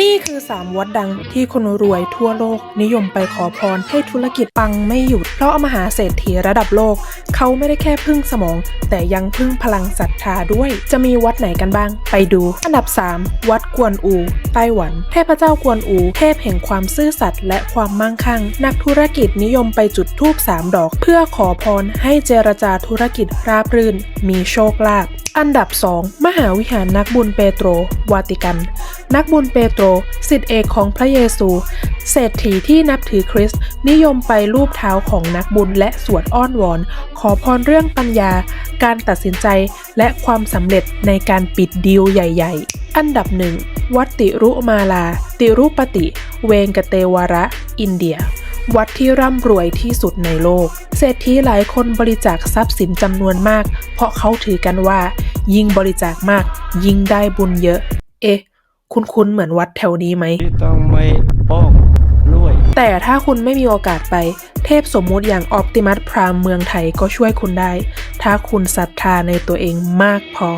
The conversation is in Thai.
นี่คือ 3 วัดดังที่คนรวยทั่วโลก นิยมไปขอพรให้ธุรกิจปังไม่หยุด เพราะมหาเศรษฐีระดับโลก เขาไม่ได้แค่พึ่งสมอง แต่ยังพึ่งพลังศรัทธาด้วย จะมีวัดไหนกันบ้าง ไปดู อันดับ 3 วัดกวนอูไต้หวัน เทพเจ้ากวนอู เทพแห่งความซื่อสัตย์และความมั่งคั่ง นักธุรกิจนิยมไปจุดธูป3ดอก เพื่อขอพรให้เจรจาธุรกิจราบรื่น มีโชคลาภอันดับ 2 มหาวิหารนักบุญเปโตร วาติกันนักบุญเปโตรสิทธิเอกของพระเยซู เศรษฐีที่นับถือคริสต์นิยมไปรูปเท้าของนักบุญและสวดอ้อนวอน ขอพรเรื่องปัญญา การตัดสินใจและความสำเร็จในการปิดดีลใหญ่ ๆ อันดับหนึ่งวัดติรุมาลา ติรุปติ เวงกเตวระ อินเดีย วัดที่ร่ำรวยที่สุดในโลก เศรษฐีหลายคนบริจาคทรัพย์สินจำนวนมาก เพราะเขาถือกันว่า ยิ่งบริจาคมาก ยิ่งได้บุญเยอะ เอ๊ะ คุ้นๆเหมือนวัดแถวนี้ไหม ที่ต้องไม่ป้องรวย แต่ถ้าคุณไม่มีโอกาสไป เทพสมมุติอย่างออปติมัสพรามเมืองไทยก็ช่วยคุณได้ ถ้าคุณศรัทธาในตัวเองมากพอ